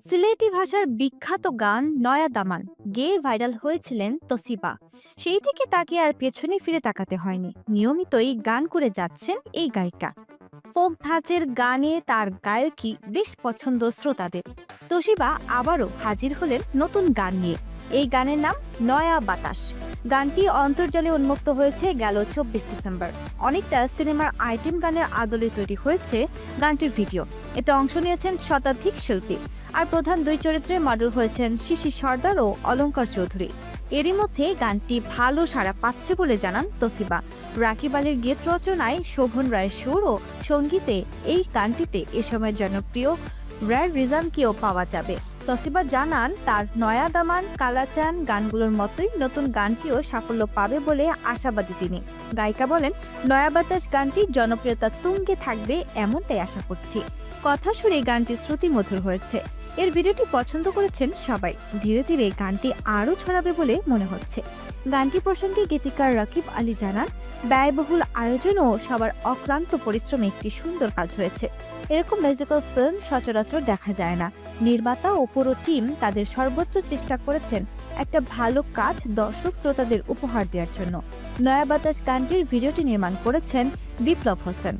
সিলেটি ভাষার বিখ্যাত গান নয়া দামান গেয়ে ভাইরাল হয়েছিলেন তসিবা। সেই থেকে তাকে আর পেছনে ফিরে তাকাতে হয়নি। নিয়মিতই গান করে যাচ্ছেন এই গায়িকা। ফোক ধাঁচের গানে তার গায়কী বেশ পছন্দ শ্রোতাদের। তসিবা আবারও হাজির হলেন নতুন গান নিয়ে। এই গানের নাম নয়া বাতাস। গানটি অন্তর্জালে উন্মুক্ত হয়েছে গেল চব্বিশ ডিসেম্বর। অনেকটা সিনেমার আইটেম গানের আদলে তৈরি হয়েছে গানটির ভিডিও। এতে অংশ নিয়েছেন শতাধিক শিল্পী। আর প্রধান দুই চরিত্রে মডেল হয়েছেন শিশি সর্দার ও অলঙ্কার চৌধুরী। এরই মধ্যে গানটি ভালো সাড়া পাচ্ছে বলে জানান তসিবা। রাকিব আলীর গীত রচনায় শোভন রায়ের সুর ও সঙ্গীতে এই গানটিতে এ সময় জনপ্রিয় র্যার রিজামকেও পাওয়া যাবে। তসিবা জানান, তার নয়া দামান কালাচান গানগুলোর মতোই নতুন গানটিও সাফল্য পাবে বলে আশাবাদী তিনি। গায়িকা বলেন, নয়া বাতাস গানটি জনপ্রিয়তা তুঙ্গে থাকবে এমনটাই আশা করছি। কথা শুনে গানটি শ্রুতিমধুর হয়েছে। এর ভিডিওটি পছন্দ করেছেন সবাই। ধীরে ধীরে গানটি আরও ছড়াবে বলে মনে হচ্ছে। গানটি প্রসঙ্গে গীতিকার রাকিব আলী জানান, ব্যয়বহুল আয়োজন ও সবার অক্লান্ত পরিশ্রমে একটি সুন্দর কাজ হয়েছে। এরকম মিউজিক্যাল ফিল্ম সচরাচর দেখা যায় না। নির্মাতা ও পুরো টিম তাদের সর্বোচ্চ চেষ্টা করেছেন একটা ভালো কাজ দর্শক শ্রোতাদের উপহার দেওয়ার জন্য। নয়া বাতাস গানটির ভিডিওটি নির্মাণ করেছেন বিপ্লব হোসেন।